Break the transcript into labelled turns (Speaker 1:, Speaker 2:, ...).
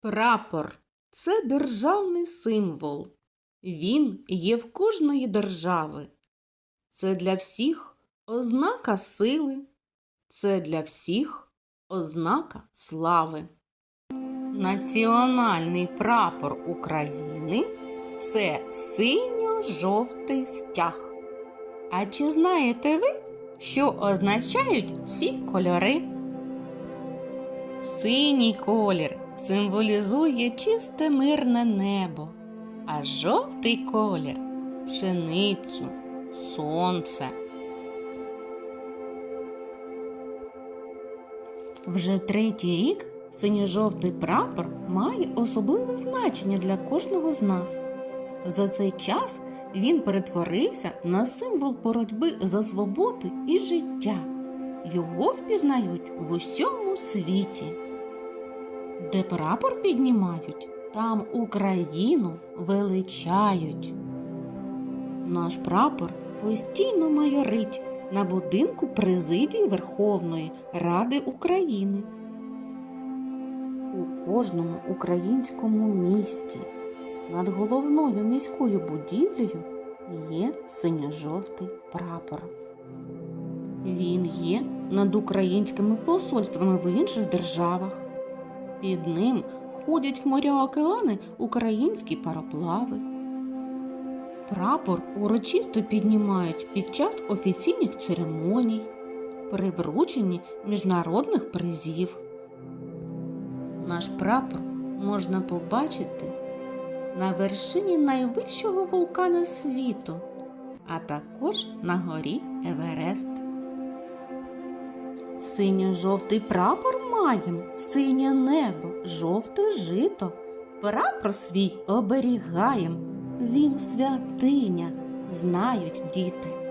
Speaker 1: Прапор це державний символ. Він є в кожної держави. Це для всіх ознака сили, це для всіх ознака слави. Національний прапор України це синьо-жовтий стяг. А чи знаєте ви, що означають ці кольори? Синій колір символізує чисте мирне небо, а жовтий колір пшеницю, сонце. Вже третій рік синьо-жовтий прапор має особливе значення для кожного з нас. За цей час він перетворився на символ боротьби за свободу і життя. Його впізнають в усьому світі. Де прапор піднімають, там Україну величають. Наш прапор постійно майорить на будинку президії Верховної Ради України. У кожному українському місті над головною міською будівлею є синьо-жовтий прапор. Він є над українськими посольствами в інших державах. Під ним ходять в моря океани українські пароплави. Прапор урочисто піднімають під час офіційних церемоній, при врученні міжнародних призів. Наш прапор можна побачити на вершині найвищого вулкана світу, а також на горі Еверест. Синьо-жовтий прапор маєм, синє небо, жовте жито. Прапор свій оберігаєм, він святиня, знають діти.